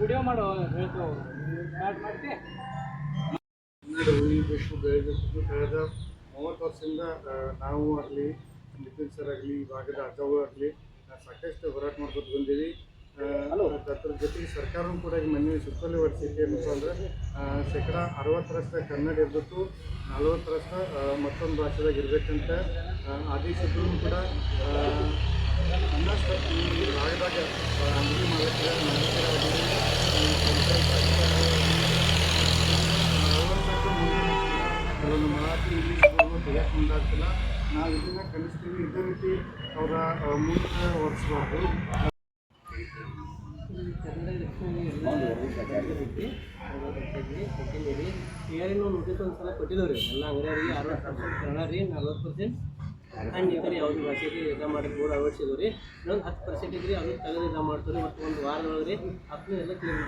Video ಮಾಡೋ ಹೇಳ್ತೇವೆ start ಮಾಡ್ತಿ. ಕಳೆದ ಮೂವತ್ತು ವರ್ಷದಿಂದ ನಾವು ಆಗಲಿ ನಿತಿನ್ ಸರ್ ಆಗಲಿ ಭಾಗದ ಅಜ್ಜಗಳು ಆಗಲಿ ಸಾಕಷ್ಟು ಹೋರಾಟ ಮಾಡ್ಕೊತ ಬಂದೀವಿ. ಅದರ ಜೊತೆಗೆ ಸರ್ಕಾರವೂ ಕೂಡ ಈಗ ಮನೆ ಸುತ್ತಲೂ ಹೊರಡಿಸಿದ್ದು ಏನಪ್ಪ ಅಂದ್ರೆ ಶೇಕಡ ಅರವತ್ತರಷ್ಟು ಕನ್ನಡ ಇರಬೇಕು ನಲವತ್ತರಷ್ಟು ಮತ್ತೊಂದು ಭಾಷೆದಾಗ ಇರಬೇಕಂತ ಆದೇಶಿದ್ರು ಕೂಡ ಅನ್ನಷ್ಟು ಭಾಗದಾಗ ಅಂಗಡಿ ಮಾಲೀಕರ ಮಾಲೀಕರಾಗಲಿ ಈ ಪಂಚಾಯತ್ ಇಂಗ್ಲೀಷ್ಗಳು ತೆಗೆಯಕ್ಕೆ ಮುಂದಾಗ್ತಿಲ್ಲ, ನಾವು ಇದನ್ನ ಕಲಿಸ್ತೀವಿ ಇದೇ ರೀತಿ ಅವರ ಮುಂದೆ ಏನೇನು ನೋಟಿಸ್ ಒಂದು ಸಲ ಕೊಟ್ಟಿದ್ದೇವೆ ರೀ ಪರ್ಸೆಂಟ್ ಪರ್ಸೆಂಟ್ ಮಾಡಿ ಬೋರ್ಡ್ ರೀ ಇನ್ನೊಂದು ಹತ್ತು ಅದು ಮಾಡ್ತೀವಿ ಮತ್ತು ಒಂದು ವಾರದೊಳಗೆ ರೀ ಹತ್ತನೇ ಎಲ್ಲ ಕ್ಲಿಯರ್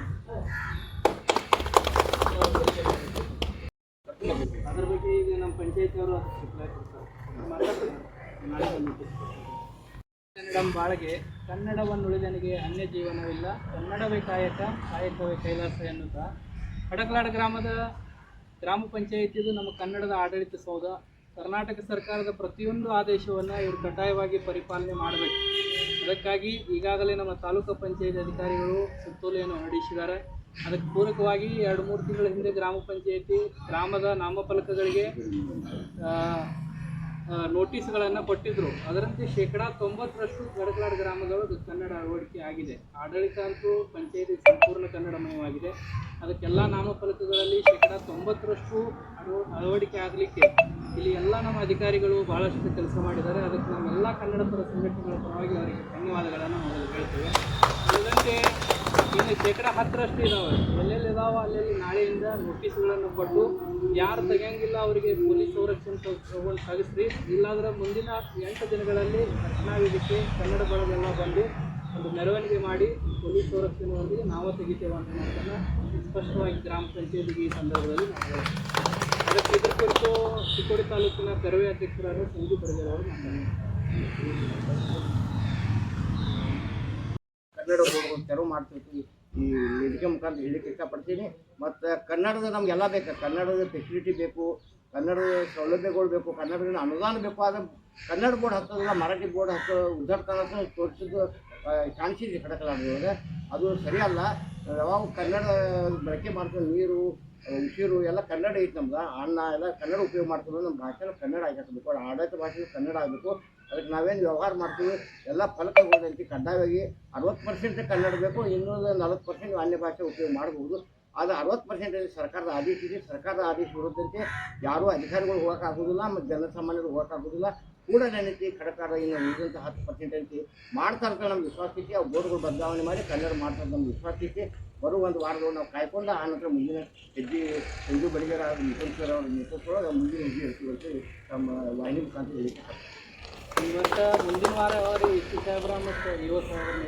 ಅದ್ರ ಬಗ್ಗೆ ಈಗ ನಮ್ಮ ಪಂಚಾಯತಿ ಅವರು ಅದಕ್ಕೆ ರಿಪ್ಲೈ ಕೊಡ್ತಾರೆ. ನಾಳೆ. ಕನ್ನಡಂ ಅನ್ಯ ಜೀವನವಿಲ್ಲ. ಕನ್ನಡವೇ ಕಾಯಕ, ಕಾಯಕವೇ ಕೈಲಾಸ ಎನ್ನುತ್ತಾ? ಕಡಕಲಾಡ ಗ್ರಾಮದ ಗ್ರಾಮ ಪಂಚಾಯಿತಿದು ನಮ್ಮ ಕನ್ನಡದ ಆಡಳಿತ ಸೌಧ. ಕರ್ನಾಟಕ ಸರ್ಕಾರದ ಪ್ರತಿಯೊಂದು ಆದೇಶವನ್ನು ಇವರು ಕಡ್ಡಾಯವಾಗಿ ಪರಿಪಾಲನೆ ಮಾಡಬೇಕು. ಅದಕ್ಕಾಗಿ ಈಗಾಗಲೇ ನಮ್ಮ ತಾಲೂಕು ಪಂಚಾಯತ್ ಅಧಿಕಾರಿಗಳು ಸುತ್ತೋಲೆಯನ್ನು ಹೊರಡಿಸಿದ್ದಾರೆ. ಅದಕ್ಕೆ ಪೂರಕವಾಗಿ ಎರಡು ಮೂರು ತಿಂಗಳ ಹಿಂದೆ ಗ್ರಾಮ ಪಂಚಾಯತಿ ಗ್ರಾಮದ ನಾಮಫಲಕಗಳಿಗೆ ನೋಟಿಸ್ಗಳನ್ನು ಕೊಟ್ಟಿದ್ದರು ಅದರಂತೆ ಶೇಕಡ ತೊಂಬತ್ತರಷ್ಟು ಗಡಕಲಾಡ ಗ್ರಾಮದೊಳಗೆ ಕನ್ನಡ ಅಳವಡಿಕೆ ಆಗಿದೆ. ಆಡಳಿತ ಅಂತೂ ಪಂಚಾಯತಿ ಸಂಪೂರ್ಣ ಕನ್ನಡಮಯವಾಗಿದೆ. ಅದಕ್ಕೆಲ್ಲ ನಾಮಫಲಕಗಳಲ್ಲಿ ಶೇಕಡ ತೊಂಬತ್ತರಷ್ಟು ಅಳವ, ಅಳವಡಿಕೆ ಆಗಲಿಕ್ಕೆ ಇಲ್ಲಿ ಎಲ್ಲ ನಮ್ಮ ಅಧಿಕಾರಿಗಳು ಬಹಳಷ್ಟು ಕೆಲಸ ಮಾಡಿದ್ದಾರೆ. ಅದಕ್ಕೆ ನಮ್ಮೆಲ್ಲ ಕನ್ನಡ ಪರ ಸಂಘಟನೆಗಳ ಪರವಾಗಿ ಅವರಿಗೆ ಧನ್ಯವಾದಗಳನ್ನು ಮೊದಲು ಹೇಳ್ತೇವೆ. ಶೇಕಡ ಹತ್ತರಷ್ಟು ಇದಾವೆ. ಎಲ್ಲೆಲ್ಲಿ ಇದಾವೆ ಅಲ್ಲೆಲ್ಲಿ ನಾಳೆಯಿಂದ ನೋಟಿಸ್ಗಳನ್ನು ಕೊಟ್ಟು ಯಾರು ತೆಗಿಯಂಗಿಲ್ಲ ಅವರಿಗೆ ಪೊಲೀಸ್ ಸಂರಕ್ಷಣೆ ತಗೊಂಡು ತೆಗಿಸ್ರಿ. ಇಲ್ಲಾಂದ್ರೆ ಮುಂದಿನ ಎಂಟು ದಿನಗಳಲ್ಲಿ ರಕ್ಷಣಾ ವೇದಿಕೆ, ಕನ್ನಡ ಬಳಗೆಲ್ಲ ಬಂದು ಒಂದು ಮೆರವಣಿಗೆ ಮಾಡಿ ಪೊಲೀಸ್ ಸಂರಕ್ಷಣೆಯೊಂದಿಗೆ ನಾವು ತೆಗಿತೇವೆ ಅಂತ ಮಾತನ್ನು ಸ್ಪಷ್ಟವಾಗಿ ಗ್ರಾಮ ಪಂಚಾಯತಿಗೆ ಈ ಸಂದರ್ಭದಲ್ಲಿ ನಾವು. ಅದಕ್ಕೆ ಇದ್ರ ಕುರಿತು ಚಿಕ್ಕೋಡಿ ತಾಲೂಕಿನ ಕರವೇ ಅಧ್ಯಕ್ಷರಾದ ಸಂಜು ಪರಗೇರ್ ಅವರು ಮಾತಾಡಿದ್ದಾರೆ ಕನ್ನಡ ತೆರವು ಮಾಡ್ತಿರ್ತೀವಿ ಈ ವೇದಿಕೆ ಮುಖಾಂತರ ಹೇಳಲಿಕ್ಕೆ ಇಷ್ಟಪಡ್ತೀನಿ. ಮತ್ತು ಕನ್ನಡದ ನಮಗೆಲ್ಲ ಬೇಕು. ಕನ್ನಡದ ಫೆಸಿಲಿಟಿ ಬೇಕು, ಕನ್ನಡದ ಸೌಲಭ್ಯಗಳು ಬೇಕು, ಕನ್ನಡದ ಅನುದಾನ ಬೇಕು. ಆದರೆ ಕನ್ನಡ ಬೋರ್ಡ್ ಹತ್ತೋದಿಲ್ಲ, ಮರಾಠಿ ಬೋರ್ಡ್ ಹತ್ತೋ ಉದ್ದಾಟತನ ತೋರಿಸಿದ್ದು ಕಾಣಿಸಿದೆ ಕಡಕಲಾಡದೊಳಗೆ ಅದು ಸರಿಯಲ್ಲ. ಯಾವಾಗ ಕನ್ನಡ ಬಳಕೆ ಮಾಡ್ತೀವಿ ನೀರು ಉಸಿರು, ಎಲ್ಲ ಕನ್ನಡ ಐತೆ ನಮ್ದು. ಅನ್ನ ಎಲ್ಲ ಕನ್ನಡ ಉಪಯೋಗ ಮಾಡ್ಕೊಂಡು ನಮ್ಮ ಭಾಷೆ ಕನ್ನಡ ಆಗಿರ್ಬೇಕು ಆಡಳಿತ ಭಾಷೆ ಕನ್ನಡ ಆಗಬೇಕು. ಅದಕ್ಕೆ ನಾವೇನು ವ್ಯವಹಾರ ಮಾಡ್ತೀವಿ. ಎಲ್ಲ ಫಲಕಗಳಂತೆ ಕಡ್ಡಾಯವಾಗಿ ಅರವತ್ತು ಪರ್ಸೆಂಟ್ ಕನ್ನಡ ಬೇಕು. ಇನ್ನೂರ ನಲವತ್ತು ಪರ್ಸೆಂಟ್ ಅನ್ಯ ಭಾಷೆ ಉಪಯೋಗ ಮಾಡಬಹುದು ಆದರೆ ಅರವತ್ತು ಪರ್ಸೆಂಟ್ ಸರ್ಕಾರದ ಆದೇಶ ಇದೆ. ಸರ್ಕಾರದ ಆದೇಶ ಬರುತ್ತಂತೆ ಯಾರೂ ಅಧಿಕಾರಿಗಳು ಹೋಗೋಕ್ಕಾಗೋದಿಲ್ಲ ಮತ್ತು ಜನಸಾಮಾನ್ಯರು ಹೋಗೋಕ್ಕಾಗೋದಿಲ್ಲ ಕೂಡ ನೆನಪಿ ಕಡಕಾರ ಇನ್ನು ಉಳಿದಂಥ ಹತ್ತು ಪರ್ಸೆಂಟ್ ಐತಿ ಮಾಡ್ತಾರೆ ಅಂತ ನಮ್ಗೆ ವಿಶ್ವಾಸ ಐತಿ. ಆ ಬೋರ್ಡ್ಗಳು ಬದಲಾವಣೆ ಮಾಡಿ ಕನ್ನಡ ಮಾಡ್ತಾರೆ ನಮ್ಗೆ ವಿಶ್ವಾಸ ಐತಿ. ಬರುವ ಒಂದು ವಾರದೊಳಗೆ ನಾವು ಕಾಯ್ಕೊಂಡು ಆ ನಂತರ ಮುಂದಿನ ಹೆಜ್ಜೆ ಸಂಜು ಬಡಿಗೆರ ನಿತನ್ ಸರ್ ಅವರ ನೇತೃತ್ವದೊಳಗೆ ಮುಂದಿನ ಹೆಜ್ಜೆ ಇರ್ತೀವಿ ನಮ್ಮ ವಾಹಿನಿ ಮುಖಾಂತರ ಹೇಳಿಕೆ ಇವತ್ತು ಮುಂದಿನ ವಾರ ಅವರು ಇಷ್ಟು ಸಾಹೇಬ್ರ ಮತ್ತು ಯುವ ಸಾಹೇಬ್ರ